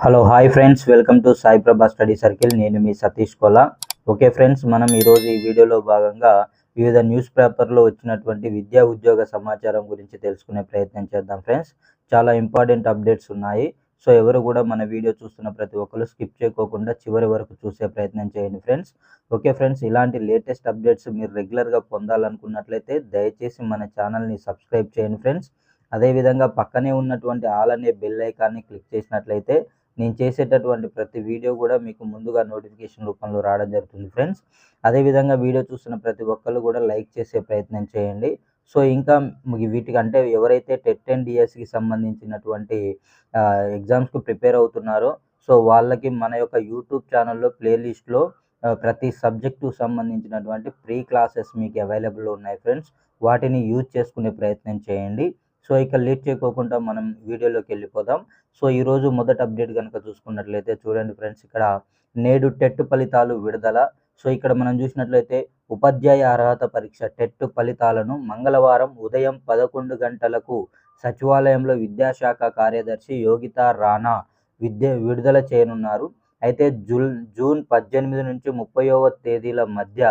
Hello hi friends welcome to Sai Prabha study circle నేను మీ Satish Kola. Okay friends మనం ఈరోజు ఈ వీడియోలో భాగంగా వివిధ న్యూస్ పేపర్లో వచ్చినటువంటి విద్యా ఉద్యోగ సమాచారం గురించి తెలుసుకునే ప్రయత్నం చేద్దాం ఫ్రెండ్స్ చాలా ఇంపార్టెంట్ అప్డేట్స్ ఉన్నాయి. సో ఎవరు కూడా మన వీడియో చూస్తున్న ప్రతి ఒక్కరు స్కిప్ చేయకోకుండా చివరి వరకు చూసే ప్రయత్నం చేయండి ఫ్రెండ్స్ ఓకే ఫ్రెండ్స్ ఇలాంటి లేటెస్ట్ అప్డేట్స్ మీరు రెగ్యులర్గా పొందాలనుకున్నట్లయితే దయచేసి మన ఛానల్ని సబ్స్క్రైబ్ చేయండి ఫ్రెండ్స్ అదేవిధంగా పక్కనే ఉన్నటువంటి ఆల్ అనే బెల్ ఐకాన్ని క్లిక్ చేసినట్లయితే నేను చేసేటటువంటి ప్రతి వీడియో కూడా మీకు ముందుగా నోటిఫికేషన్ రూపంలో రావడం జరుగుతుంది ఫ్రెండ్స్. అదేవిధంగా వీడియో చూస్తున్న ప్రతి ఒక్కళ్ళు కూడా లైక్ చేసే ప్రయత్నం చేయండి. సో ఇంకా మీ- వీటికి అంటే ఎవరైతే టెట్ అండ్ డిఎస్కి సంబంధించినటువంటి ఎగ్జామ్స్కి ప్రిపేర్ అవుతున్నారో సో వాళ్ళకి మన యొక్క యూట్యూబ్ ఛానల్లో ప్లేలిస్ట్లో ప్రతి సబ్జెక్టు సంబంధించినటువంటి ప్రీ క్లాసెస్ మీకు అవైలబుల్ ఉన్నాయి ఫ్రెండ్స్. వాటిని యూజ్ చేసుకునే ప్రయత్నం చేయండి. సో ఇక లేట్ చేయకోకుండా మనం వీడియోలోకి వెళ్ళిపోదాం. సో ఈరోజు మొదటి అప్డేట్ కనుక చూసుకున్నట్లయితే చూడండి ఫ్రెండ్స్ ఇక్కడ నేడు టెట్ ఫలితాలు విడుదల. సో ఇక్కడ మనం చూసినట్లయితే ఉపాధ్యాయ అర్హత పరీక్ష టెట్ ఫలితాలను మంగళవారం ఉదయం పదకొండు గంటలకు సచివాలయంలో విద్యాశాఖ కార్యదర్శి యోగిత రాణా విద్య విడుదల చేయనున్నారు. అయితే జూన్ జూన్ పద్దెనిమిది నుంచి ముప్పైవ తేదీల మధ్య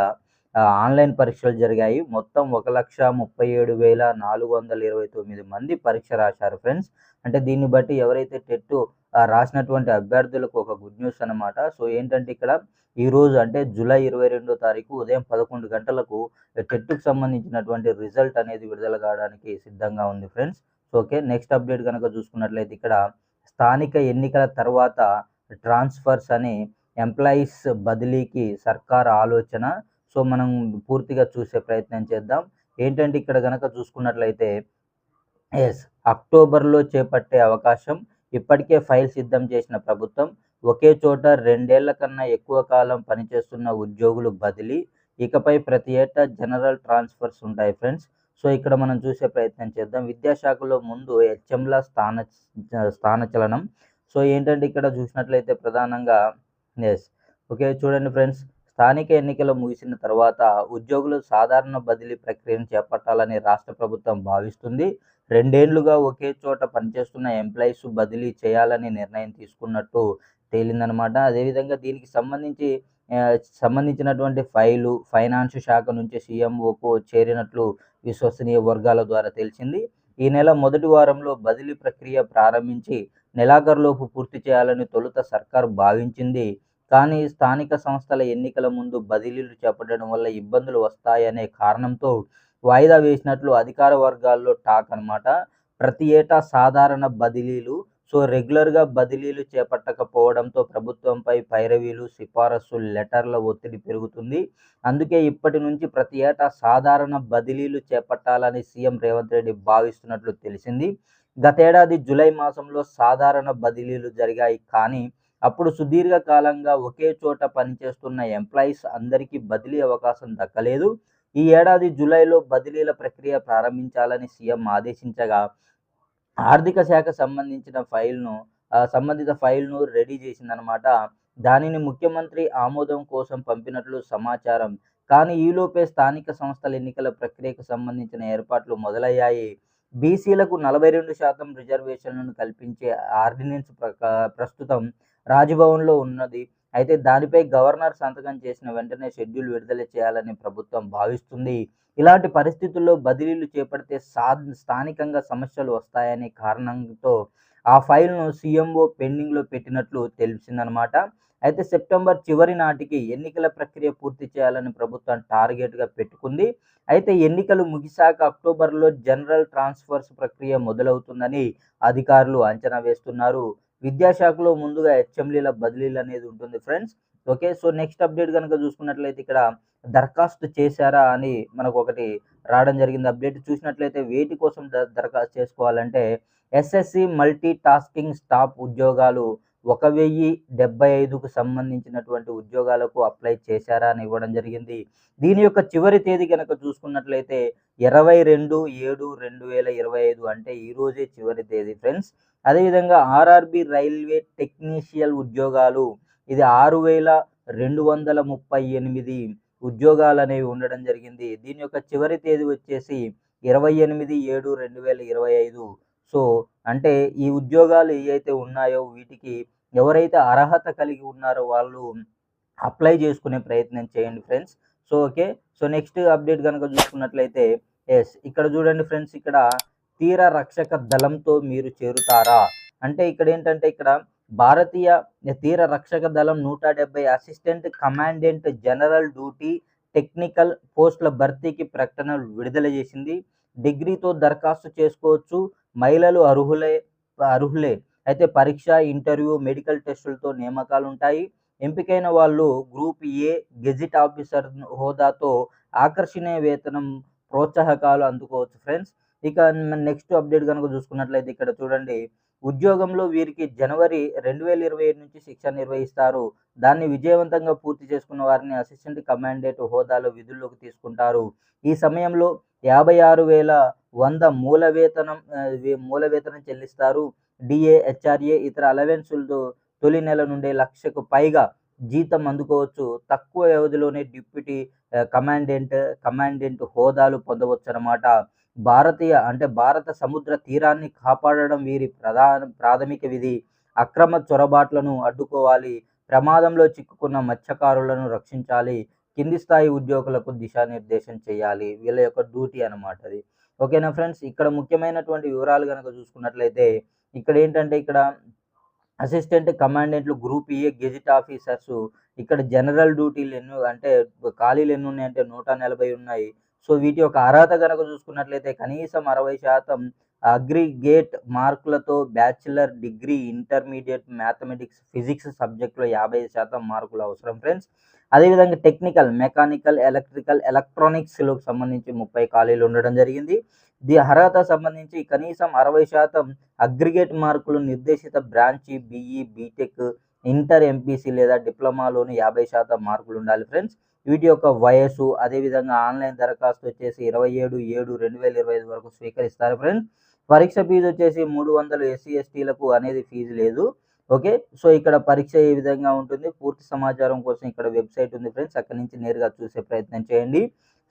ఆన్లైన్ పరీక్షలు జరిగాయి. మొత్తం ఒక లక్ష ముప్పై ఏడు వేల నాలుగు వందల ఇరవై తొమ్మిది మంది పరీక్ష రాశారు ఫ్రెండ్స్. అంటే దీన్ని బట్టి ఎవరైతే టెట్ రాసినటువంటి అభ్యర్థులకు ఒక గుడ్ న్యూస్ అన్నమాట. సో ఏంటంటే ఇక్కడ ఈ రోజు అంటే జూలై ఇరవై రెండో తారీఖు ఉదయం పదకొండు గంటలకు టెట్కు సంబంధించినటువంటి రిజల్ట్ అనేది విడుదల కావడానికి సిద్ధంగా ఉంది friends. So okay next update కనుక చూసుకున్నట్లయితే ఇక్కడ స్థానిక ఎన్నికల తర్వాత ట్రాన్స్ఫర్స్ అని ఎంప్లాయీస్ బదిలీకి సర్కార్ ఆలోచన. సో మనం పూర్తిగా చూసే ప్రయత్నం చేద్దాం. ఏంటంటే ఇక్కడ కనుక చూసుకున్నట్లయితే ఎస్ అక్టోబర్లో చేపట్టే అవకాశం ఇప్పటికే ఫైల్ సిద్ధం చేసిన ప్రభుత్వం ఒకే చోట రెండేళ్ళ కన్నా ఎక్కువ కాలం పనిచేస్తున్న ఉద్యోగులు బదిలీ ఇకపై ప్రతి ఏటా జనరల్ ట్రాన్స్ఫర్స్ ఉంటాయి ఫ్రెండ్స్. సో ఇక్కడ మనం చూసే ప్రయత్నం చేద్దాం. విద్యాశాఖలో ముందు హెచ్ఎంల స్థాన స్థానచలనం సో ఏంటంటే ఇక్కడ చూసినట్లయితే ప్రధానంగా ఎస్ ఓకే చూడండి ఫ్రెండ్స్. స్థానిక ఎన్నికలు ముగిసిన తర్వాత ఉద్యోగులు సాధారణ బదిలీ ప్రక్రియను చేపట్టాలని రాష్ట్ర ప్రభుత్వం భావిస్తుంది. రెండేళ్ళుగా ఒకే చోట పనిచేస్తున్న ఎంప్లాయీస్ బదిలీ చేయాలని నిర్ణయం తీసుకున్నట్టు తేలిందనమాట అదేవిధంగా దీనికి సంబంధించి సంబంధించినటువంటి ఫైలు ఫైనాన్స్ శాఖ నుంచి సీఎంఓకు చేరినట్లు విశ్వసనీయ వర్గాల ద్వారా తెలిసింది. ఈ నెల మొదటి వారంలో బదిలీ ప్రక్రియ ప్రారంభించి నెలాఖరులోపు పూర్తి చేయాలని తొలుత సర్కారు భావించింది. కానీ స్థానిక సంస్థల ఎన్నికల ముందు బదిలీలు చేపట్టడం వల్ల ఇబ్బందులు వస్తాయనే కారణంతో వాయిదా వేసినట్లు అధికార వర్గాల్లో టాక్ అన్నమాట. ప్రతి ఏటా సాధారణ బదిలీలు సో రెగ్యులర్గా బదిలీలు చేపట్టకపోవడంతో ప్రభుత్వంపై పైరవీలు సిఫారసు లెటర్ల ఒత్తిడి పెరుగుతుంది. అందుకే ఇప్పటి నుంచి ప్రతి ఏటా సాధారణ బదిలీలు చేపట్టాలని సీఎం రేవంత్ రెడ్డి భావిస్తున్నట్లు తెలిసింది. గతేడాది జూలై మాసంలో సాధారణ బదిలీలు జరిగాయి కానీ అప్పుడు సుదీర్ఘ కాలంగా ఒకే చోట పనిచేస్తున్న ఎంప్లాయీస్ అందరికీ బదిలీ అవకాశం దక్కలేదు. ఈ ఏడాది జూలైలో బదిలీల ప్రక్రియ ప్రారంభించాలని సీఎం ఆదేశించగా ఆర్థిక శాఖ సంబంధించిన ఫైల్ను సంబంధిత ఫైల్ను రెడీ చేసిందనమాట దానిని ముఖ్యమంత్రి ఆమోదం కోసం పంపినట్లు సమాచారం. కానీ ఈలోపే స్థానిక సంస్థల ఎన్నికల ప్రక్రియకు సంబంధించిన ఏర్పాట్లు మొదలయ్యాయి. బీసీలకు నలభై రెండు శాతం రిజర్వేషన్లను కల్పించే ఆర్డినెన్స్ ప్రక- ప్రస్తుతం రాజ్భవన్లో ఉన్నది. అయితే దానిపై గవర్నర్ సంతకం చేసిన వెంటనే షెడ్యూల్ విడుదల చేయాలని ప్రభుత్వం భావిస్తుంది. ఇలాంటి పరిస్థితుల్లో బదిలీలు చేపడితే సా స్థానికంగా సమస్యలు వస్తాయనే కారణంతో ఆ ఫైల్ను సీఎంఓ పెండింగ్లో పెట్టినట్లు తెలిసిందనమాట. అయితే సెప్టెంబర్ చివరి నాటికి ఎన్నికల ప్రక్రియ పూర్తి చేయాలని ప్రభుత్వం టార్గెట్గా పెట్టుకుంది. అయితే ఎన్నికలు ముగిశాక అక్టోబర్లో జనరల్ ట్రాన్స్ఫర్స్ ప్రక్రియ మొదలవుతుందని అధికారులు అంచనా వేస్తున్నారు. విద్యాశాఖలో ముందుగా హెచ్ఎంలీల బదిలీలు అనేది ఉంటుంది friends. Okay so next update కనుక చూసుకున్నట్లయితే ఇక్కడ దరఖాస్తు చేశారా అని మనకు ఒకటి రావడం జరిగింది. అప్డేట్ చూసినట్లయితే వేటి కోసం దరఖాస్తు చేసుకోవాలంటే ఎస్ఎస్సి మల్టీ టాస్కింగ్ స్టాఫ్ ఉద్యోగాలు ఒక వెయ్యి డెబ్బై ఐదుకు సంబంధించినటువంటి ఉద్యోగాలకు అప్లై చేశారా అని ఇవ్వడం జరిగింది. దీని యొక్క చివరి తేదీ కనుక చూసుకున్నట్లయితే ఇరవై రెండు ఏడు రెండు వేల ఇరవై ఐదు అంటే ఈరోజే చివరి తేదీ ఫ్రెండ్స్. అదేవిధంగా ఆర్ఆర్బి రైల్వే టెక్నీషియల్ ఉద్యోగాలు. ఇది ఆరు వేల రెండు వందల ముప్పై ఎనిమిది ఉద్యోగాలు అనేవి ఉండడం జరిగింది. దీని యొక్క చివరి తేదీ వచ్చేసి ఇరవై ఎనిమిది ఏడు రెండు వేల ఇరవై ఐదు. సో అంటే ఈ ఉద్యోగాలు ఏవైతే ఉన్నాయో వీటికి ఎవరైతే అర్హత కలిగి ఉన్నారో వాళ్ళు అప్లై చేసుకునే ప్రయత్నం చేయండి friends. So okay. So next update కనుక చూసుకున్నట్లయితే ఎస్ ఇక్కడ చూడండి ఫ్రెండ్స్ ఇక్కడ తీర రక్షక దళంతో మీరు చేరుతారా? అంటే ఇక్కడ ఏంటంటే ఇక్కడ భారతీయ తీర రక్షక దళం నూట డెబ్బై assistant commandant general duty technical పోస్టుల భర్తీకి ప్రకటన విడుదల చేసింది. డిగ్రీతో దరఖాస్తు చేసుకోవచ్చు. మహిళలు అర్హులే అర్హులే. అయితే పరీక్ష ఇంటర్వ్యూ మెడికల్ టెస్టులతో నియామకాలు ఉంటాయి. ఎంపికైన వాళ్ళు గ్రూప్ ఏ గెజిట్ ఆఫీసర్ హోదాతో ఆకర్షణీయ వేతనం ప్రోత్సాహకాలు అందుకోవచ్చు ఫ్రెండ్స్. ఇక నెక్స్ట్ అప్డేట్ కనుక చూసుకున్నట్లయితే ఇక్కడ చూడండి. ఉద్యోగంలో వీరికి జనవరి రెండు వేల ఇరవై ఏడు నుంచి శిక్షణ నిర్వహిస్తారు. దాన్ని విజయవంతంగా పూర్తి చేసుకున్న వారిని అసిస్టెంట్ కమాండేట్ హోదాలో విధుల్లోకి తీసుకుంటారు. ఈ సమయంలో యాభై ఆరు వేల వంద మూల వేతనం మూల వేతనం చెల్లిస్తారు. డిఏ హెచ్ఆర్ఏ ఇతర అలవెన్సులతో తొలి నెల నుండి లక్షకు పైగా జీతం అందుకోవచ్చు. తక్కువ వ్యవధిలోనే డిప్యూటీ కమాండెంట్ కమాండెంట్ హోదాలు పొందవచ్చు అన్నమాట భారతీయ అంటే భారత సముద్ర తీరాన్ని కాపాడడం వీరి ప్రధాన ప్రాథమిక విధి. అక్రమ చొరబాట్లను అడ్డుకోవాలి. ప్రమాదంలో చిక్కుకున్న మత్స్యకారులను రక్షించాలి. కింది స్థాయి ఉద్యోగులకు దిశానిర్దేశం చేయాలి. వీళ్ళ యొక్క డ్యూటీ అన్నమాట అది. ఓకేనా ఫ్రెండ్స్? ఇక్కడ ముఖ్యమైనటువంటి వివరాలు కనుక చూసుకున్నట్లయితే ఇక్కడ ఏంటంటే ఇక్కడ అసిస్టెంట్ కమాండెంట్లు గ్రూప్ ఏ గెజిట్ ఆఫీసర్స్ ఇక్కడ జనరల్ డ్యూటీలు ఎన్ని అంటే ఖాళీలు ఎన్ని ఉన్నాయి అంటే నూట నలభై ఉన్నాయి. సో వీటి యొక్క అర్హత కనుక చూసుకున్నట్లయితే కనీసం అరవై శాతం అగ్రిగేట్ మార్కులతో bachelor degree intermediate mathematics physics సబ్జెక్టులో యాభై శాతం మార్కులు అవసరం ఫ్రెండ్స్. అదేవిధంగా టెక్నికల్ మెకానికల్ ఎలక్ట్రికల్ ఎలక్ట్రానిక్స్లకు సంబంధించి ముప్పై ఖాళీలు ఉండడం జరిగింది. దీ అర్హత సంబంధించి కనీసం అరవై శాతం అగ్రిగేట్ మార్కులు నిర్దేశిత branch BE BTech inter MPC లేదా డిప్లొమాలోని యాభై శాతం మార్కులు ఉండాలి ఫ్రెండ్స్. వీటి యొక్క వయస్సు అదేవిధంగా ఆన్లైన్ దరఖాస్తు వచ్చేసి ఇరవై ఏడు ఏడు రెండు వేల ఇరవై ఐదు వరకు స్వీకరిస్తారు ఫ్రెండ్స్ పరీక్ష ఫీజు వచ్చేసి మూడు వందలు ఎస్సీ ఎస్టీలకు అనేది ఫీజు లేదు. ఓకే? సో ఇక్కడ పరీక్ష ఏ విధంగా ఉంటుంది? పూర్తి సమాచారం కోసం ఇక్కడ వెబ్సైట్ ఉంది ఫ్రెండ్స్ అక్కడి నుంచి నేరుగా చూసే ప్రయత్నం చేయండి.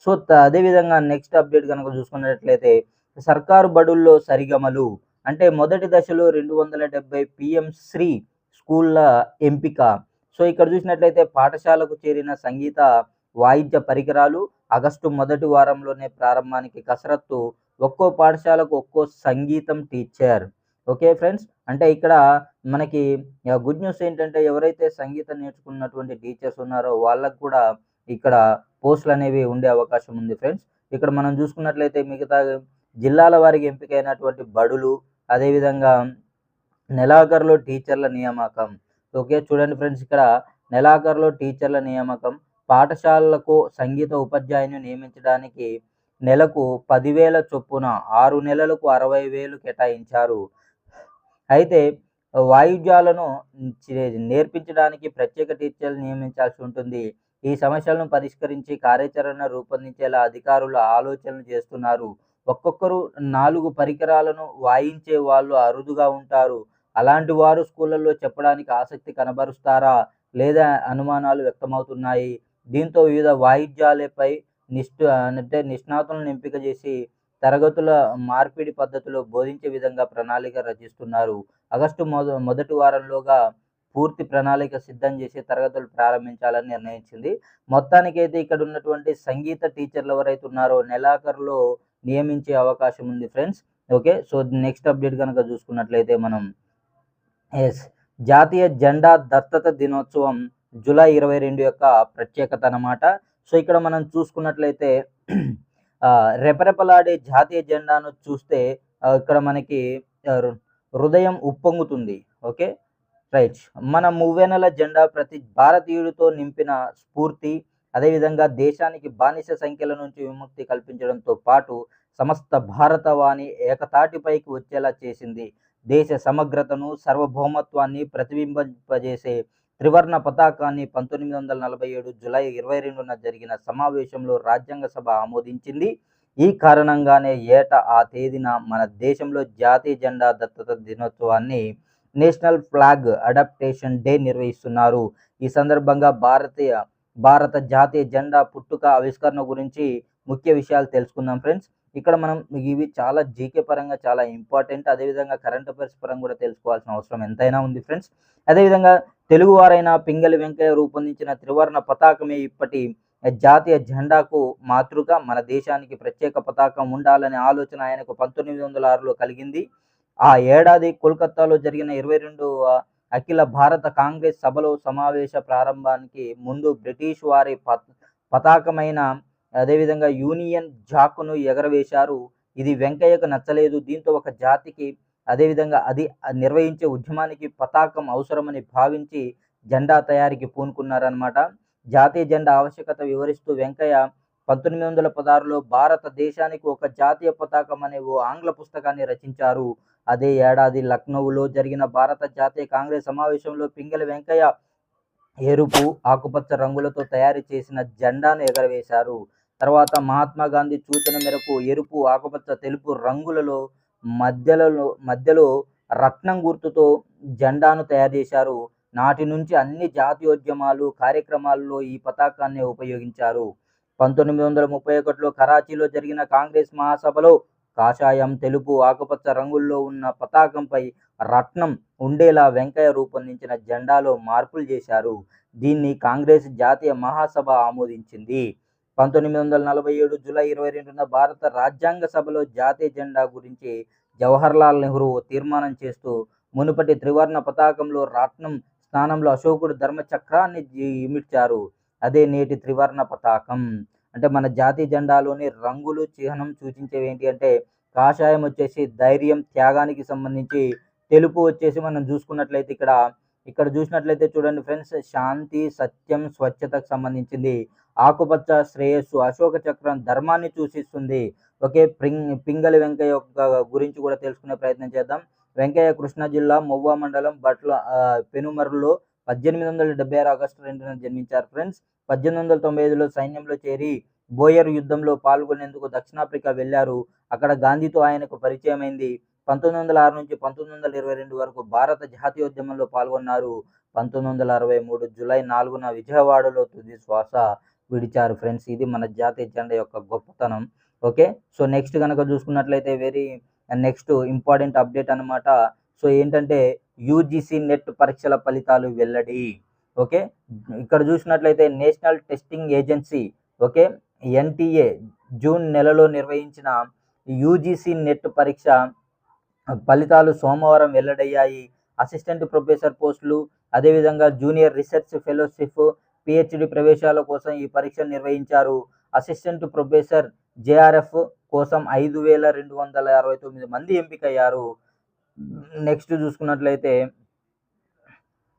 సో అదేవిధంగా నెక్స్ట్ అప్డేట్ కనుక చూసుకున్నట్లయితే సర్కారు బడుల్లో సరిగమలు. అంటే మొదటి దశలో రెండు వందల డెబ్బై పిఎం శ్రీ స్కూళ్ళ ఎంపిక. సో ఇక్కడ చూసినట్లయితే పాఠశాలకు చేరిన సంగీత వాయిద్య పరికరాలు ఆగస్టు మొదటి వారంలోనే ప్రారంభానికి కసరత్తు. ఒక్కో పాఠశాలకు ఒక్కో సంగీతం టీచర్. Okay friends? అంటే ఇక్కడ మనకి గుడ్ న్యూస్ ఏంటంటే ఎవరైతే సంగీతం నేర్చుకున్నటువంటి టీచర్స్ ఉన్నారో వాళ్ళకు కూడా ఇక్కడ పోస్టులు అనేవి ఉండే అవకాశం ఉంది ఫ్రెండ్స్. ఇక్కడ మనం చూసుకున్నట్లయితే మిగతా జిల్లాల వారికి ఎంపికైనటువంటి బడులు అదేవిధంగా నెలాఖరులో టీచర్ల నియామకం. ఓకే చూడండి ఫ్రెండ్స్ ఇక్కడ నెలాఖరులో టీచర్ల నియామకం పాఠశాలలకు సంగీత ఉపాధ్యాయుని నియమించడానికి నెలకు పదివేల చొప్పున ఆరు నెలలకు అరవై వేలు కేటాయించారు. అయితే వాయిద్యాలను నేర్పించడానికి ప్రత్యేక టీచర్లు నియమించాల్సి ఉంటుంది. ఈ సమస్యలను పరిష్కరించి కార్యాచరణ రూపొందించేలా అధికారులు ఆలోచనలు చేస్తున్నారు. ఒక్కొక్కరు నాలుగు పరికరాలను వాయించే వాళ్ళు అరుదుగా ఉంటారు. అలాంటి వారు స్కూళ్ళల్లో చెప్పడానికి ఆసక్తి కనబరుస్తారా? లేదా అనుమానాలు వ్యక్తమవుతున్నాయి. దీంతో వివిధ వాయిద్యాలపై నిష్ఠ అంటే నిష్ణాతులను ఎంపిక చేసి తరగతుల మార్పిడి పద్ధతిలో బోధించే విధంగా ప్రణాళిక రచిస్తున్నారు. ఆగస్టు మొద మొదటి వారంలోగా పూర్తి ప్రణాళిక సిద్ధం చేసి తరగతులు ప్రారంభించాలని నిర్ణయించింది. మొత్తానికైతే ఇక్కడ ఉన్నటువంటి సంగీత టీచర్లు ఎవరైతే ఉన్నారో నెలాఖరులో నియమించే అవకాశం ఉంది friends. Okay so next update కనుక చూసుకున్నట్లయితే మనం ఎస్ జాతీయ జెండా దత్తత దినోత్సవం జూలై ఇరవై రెండు యొక్క ప్రత్యేకత అన్నమాట. సో ఇక్కడ మనం చూసుకున్నట్లయితే రెపరెపలాడే జాతీయ జెండాను చూస్తే ఇక్కడ మనకి హృదయం ఉప్పొంగుతుంది. ఓకే? రైట్. మన మువ్వెనెల జెండా ప్రతి భారతీయుడితో నింపిన స్ఫూర్తి అదేవిధంగా దేశానికి బానిస సంఖ్యల నుంచి విముక్తి కల్పించడంతో పాటు సమస్త భారతవాణి ఏకతాటిపైకి వచ్చేలా చేసింది. దేశ సమగ్రతను సార్వభౌమత్వాన్ని ప్రతిబింబింపజేసే త్రివర్ణ పతాకాన్ని పంతొమ్మిది వందల నలభై ఏడు జులై ఇరవై రెండున జరిగిన సమావేశంలో రాజ్యాంగ సభ ఆమోదించింది. ఈ కారణంగానే ఏటా ఆ తేదీన మన దేశంలో జాతీయ జెండా దత్తత దినోత్సవాన్ని నేషనల్ ఫ్లాగ్ అడాప్టేషన్ డే నిర్వహిస్తున్నారు. ఈ సందర్భంగా భారతీయ భారత జాతీయ జెండా పుట్టుక ఆవిష్కరణ గురించి ముఖ్య విషయాలు తెలుసుకుందాం ఫ్రెండ్స్. ఇక్కడ మనం ఇవి చాలా జీకే పరంగా చాలా ఇంపార్టెంట్. అదేవిధంగా కరెంట్ అఫైర్స్ పరంగా కూడా తెలుసుకోవాల్సిన అవసరం ఎంతైనా ఉంది ఫ్రెండ్స్. అదేవిధంగా తెలుగువారైన పింగళి వెంకయ్య రూపొందించిన త్రివర్ణ పతాకమే ఇప్పటి జాతీయ జెండాకు మాతృక. మన దేశానికి ప్రత్యేక పతాకం ఉండాలనే ఆలోచన ఆయనకు పంతొమ్మిది వందల ఆరులో కలిగింది. ఆ ఏడాది కోల్కత్తాలో జరిగిన ఇరవై రెండు అఖిల భారత కాంగ్రెస్ సభలో సమావేశ ప్రారంభానికి ముందు బ్రిటిష్ వారి పత పతాకమైన అదేవిధంగా యూనియన్ జాకును ఎగరవేశారు. ఇది వెంకయ్యకు నచ్చలేదు. దీంతో ఒక జాతికి అదేవిధంగా అది నిర్వహించే ఉద్యమానికి పతాకం అవసరమని భావించి జెండా తయారీకి పూనుకున్నారనమాట జాతీయ జెండా ఆవశ్యకత వివరిస్తూ వెంకయ్య పంతొమ్మిది వందల పదహారులో భారతదేశానికి ఒక జాతీయ పతాకం అనే ఓ ఆంగ్ల పుస్తకాన్ని రచించారు. అదే ఏడాది లక్నోలో జరిగిన భారత జాతీయ కాంగ్రెస్ సమావేశంలో పింగళి వెంకయ్య ఎరుపు ఆకుపచ్చ రంగులతో తయారు చేసిన జెండాను ఎగరవేశారు. తర్వాత మహాత్మా గాంధీ సూచన మేరకు ఎరుపు ఆకుపచ్చ తెలుపు రంగులలో మధ్యలో మధ్యలో రత్నం గుర్తుతో జెండాను తయారు చేశారు. నాటి నుంచి అన్ని జాతీయోద్యమాలు కార్యక్రమాల్లో ఈ పతాకాన్ని ఉపయోగించారు. పంతొమ్మిది వందల ముప్పై ఒకటిలో కరాచీలో జరిగిన కాంగ్రెస్ మహాసభలో కాషాయం తెలుపు ఆకుపచ్చ రంగుల్లో ఉన్న పతాకంపై రత్నం ఉండేలా వెంకయ్య రూపొందించిన జెండాలో మార్పులు చేశారు. దీన్ని కాంగ్రెస్ జాతీయ మహాసభ ఆమోదించింది. పంతొమ్మిది వందల నలభై ఏడు జూలై ఇరవై రెండున భారత రాజ్యాంగ సభలో జాతీయ జెండా గురించి జవహర్లాల్ నెహ్రూ తీర్మానం చేస్తూ మునుపటి త్రివర్ణ పతాకంలో రాట్నం స్థానంలో అశోకుడు ధర్మచక్రాన్ని ఇమిడ్చారు. అదే నేటి త్రివర్ణ పతాకం. అంటే మన జాతీయ జెండాలోని రంగులు చిహ్నం సూచించేవి ఏంటి అంటే కాషాయం వచ్చేసి ధైర్యం త్యాగానికి సంబంధించి తెలుపు వచ్చేసి మనం చూసుకున్నట్లయితే ఇక్కడ ఇక్కడ చూసినట్లయితే చూడండి ఫ్రెండ్స్ శాంతి సత్యం స్వచ్ఛతకు సంబంధించింది. ఆకుపచ్చ శ్రేయస్సు అశోక చక్రం ధర్మాన్ని సూచిస్తుంది. ఒకే పింగ్ పింగళి వెంకయ్య యొక్క గురించి కూడా తెలుసుకునే ప్రయత్నం చేద్దాం. వెంకయ్య కృష్ణా జిల్లా మొవ్వ మండలం బట్ల పెనుమరులో పద్దెనిమిది వందల డెబ్బై ఆరు ఆగస్టు రెండున జన్మించారు ఫ్రెండ్స్. పద్దెనిమిది వందల తొంభై ఐదులో సైన్యంలో చేరి బోయర్ యుద్ధంలో పాల్గొనేందుకు దక్షిణాఫ్రికా వెళ్ళారు అక్కడ గాంధీతో ఆయనకు పరిచయం అయింది పంతొమ్మిది వందల ఆరు నుంచి పంతొమ్మిది వందల ఇరవై రెండు వరకు భారత జాతీయోద్యమంలో పాల్గొన్నారు. పంతొమ్మిది వందల అరవై మూడు జూలై నాలుగున విజయవాడలో తుది శ్వాస విడిచారు ఫ్రెండ్స్. ఇది మన జాతీయ జెండా యొక్క గొప్పతనం. ఓకే? సో నెక్స్ట్ కనుక చూసుకున్నట్లయితే వెరీ నెక్స్ట్ ఇంపార్టెంట్ అప్డేట్ అనమాట సో ఏంటంటే యూజీసీ నెట్ పరీక్షల ఫలితాలు వెల్లడి. ఓకే? ఇక్కడ చూసినట్లయితే national testing agency okay? NTA June నెలలో నిర్వహించిన యూజీసీ నెట్ పరీక్ష ఫలితాలు సోమవారం వెల్లడయ్యాయి. అసిస్టెంట్ ప్రొఫెసర్ పోస్టులు అదేవిధంగా జూనియర్ రీసెర్చ్ ఫెలోషిప్ పిహెచ్డి ప్రవేశాల కోసం ఈ పరీక్ష నిర్వహించారు. అసిస్టెంట్ ప్రొఫెసర్ జేఆర్ఎఫ్ కోసం ఐదు వేల రెండు వందల అరవై తొమ్మిది మంది ఎంపికయ్యారు. నెక్స్ట్ చూసుకున్నట్లయితే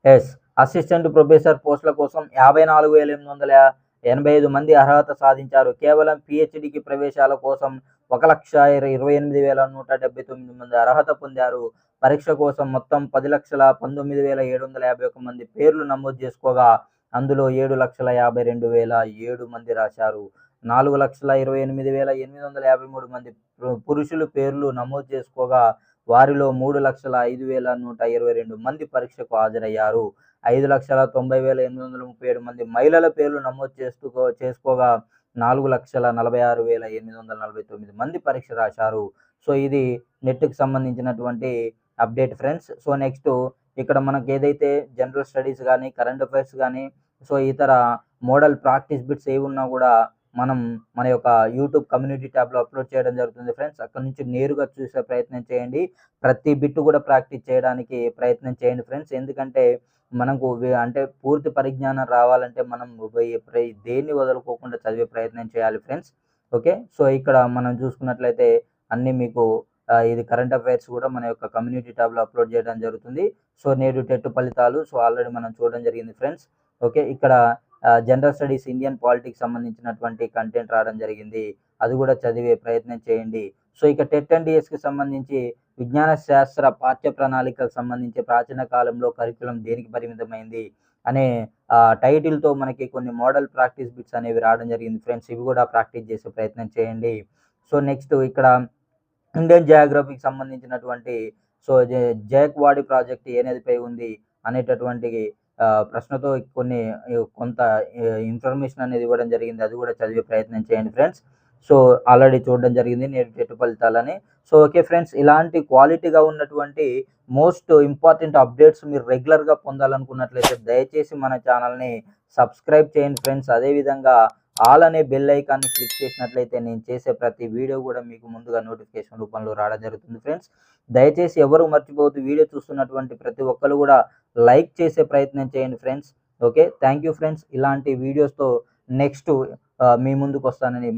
ఎస్ అసిస్టెంట్ ప్రొఫెసర్ పోస్టుల కోసం యాభై నాలుగు వేల ఎనిమిది వందల ఎనభై ఐదు మంది అర్హత సాధించారు. కేవలం పిహెచ్డికి ప్రవేశాల కోసం ఒక లక్ష ఇరవై ఎనిమిది వేల నూట డెబ్బై తొమ్మిది మంది అర్హత పొందారు. పరీక్ష కోసం మొత్తం పది లక్షల పంతొమ్మిది వేల ఏడు వందల యాభై ఒక మంది పేర్లు నమోదు చేసుకోగా అందులో ఏడు లక్షల యాభై రెండు వేల ఏడు మంది రాశారు. నాలుగు లక్షల ఇరవై ఎనిమిది వేల ఎనిమిది వందల యాభై మూడు మంది పురుషులు పేర్లు నమోదు చేసుకోగా వారిలో మూడు లక్షల ఐదు వేల నూట ఇరవై రెండు మంది పరీక్షకు హాజరయ్యారు. ఐదు లక్షల తొంభై వేల ఎనిమిది వందల ముప్పై ఏడు మంది మహిళల పేర్లు నమోదు చేసుకో చేసుకోగా నాలుగు లక్షల నలభై ఆరు వేల ఎనిమిది వందల నలభై తొమ్మిది మంది పరీక్ష రాశారు. సో ఇది నెట్కి సంబంధించినటువంటి అప్డేట్ ఫ్రెండ్స్. సో నెక్స్ట్ ఇక్కడ మనకి ఏదైతే జనరల్ స్టడీస్ కానీ కరెంట్ అఫైర్స్ కానీ సో ఇతర మోడల్ ప్రాక్టీస్ బిట్స్ ఏవి ఉన్నా కూడా మనం మన యొక్క యూట్యూబ్ కమ్యూనిటీ ట్యాబ్లో అప్లోడ్ చేయడం జరుగుతుంది ఫ్రెండ్స్ అక్కడ నుంచి నేరుగా చూసే ప్రయత్నం చేయండి. ప్రతి బిట్ కూడా ప్రాక్టీస్ చేయడానికి ప్రయత్నం చేయండి ఫ్రెండ్స్ ఎందుకంటే మనకు అంటే పూర్తి పరిజ్ఞానం రావాలంటే మనం దేన్ని వదులుకోకుండా చదివే ప్రయత్నం చేయాలి ఫ్రెండ్స్ ఓకే? సో ఇక్కడ మనం చూసుకున్నట్లయితే అన్ని మీకు ఇది కరెంట్ అఫైర్స్ కూడా మన యొక్క కమ్యూనిటీ ట్యాబ్లో అప్లోడ్ చేయడం జరుగుతుంది. సో నేడు టెట్ ఫలితాలు సో ఆల్రెడీ మనం చూడడం జరిగింది ఫ్రెండ్స్ ఓకే ఇక్కడ జనరల్ స్టడీస్ ఇండియన్ పాలిటిక్స్ సంబంధించినటువంటి కంటెంట్ రావడం జరిగింది. అది కూడా చదివే ప్రయత్నం చేయండి. సో ఇక టెట్ అండ్ డిఎస్కి సంబంధించి విజ్ఞాన శాస్త్ర పాఠ్య ప్రణాళికకు సంబంధించి ప్రాచీన కాలంలో కరికులం దేనికి పరిమితమైంది అనే టైటిల్తో మనకి కొన్ని మోడల్ ప్రాక్టీస్ బిట్స్ అనేవి రావడం జరిగింది ఫ్రెండ్స్ ఇవి కూడా ప్రాక్టీస్ చేసే ప్రయత్నం చేయండి. సో నెక్స్ట్ ఇక్కడ ఇండియన్ జియోగ్రఫీకి సంబంధించినటువంటి సో జయక్వాడి ప్రాజెక్ట్ ఏ నదిపై ఉంది అనేటటువంటి ప్రశ్నతో కొన్ని కొంత ఇన్ఫర్మేషన్ అనేది ఇవ్వడం జరిగింది. అది కూడా చదివే ప్రయత్నం చేయండి ఫ్రెండ్స్. సో ఆల్రెడీ చూడడం జరిగింది నేటి టెట్ ఫలితాలని. సో ఓకే ఫ్రెండ్స్ ఇలాంటి క్వాలిటీగా ఉన్నటువంటి మోస్ట్ ఇంపార్టెంట్ అప్డేట్స్ మీరు రెగ్యులర్గా పొందాలనుకున్నట్లయితే దయచేసి మన ఛానల్ని సబ్స్క్రైబ్ చేయండి ఫ్రెండ్స్. అదేవిధంగా ఆల్ అనే బెల్ ఐకాన్ని క్లిక్ చేసినట్లయితే నేను చేసే ప్రతి వీడియో కూడా మీకు ముందుగా నోటిఫికేషన్ రూపంలో రావడం జరుగుతుంది ఫ్రెండ్స్. దయచేసి ఎవరు మర్చిపోవద్దు వీడియో చూస్తున్నటువంటి ప్రతి ఒక్కరు కూడా లైక్ చేసే ప్రయత్నం చేయండి friends. Okay thank you friends. ఇలాంటి వీడియోస్తో నెక్స్ట్ మీ ముందుకు వస్తానని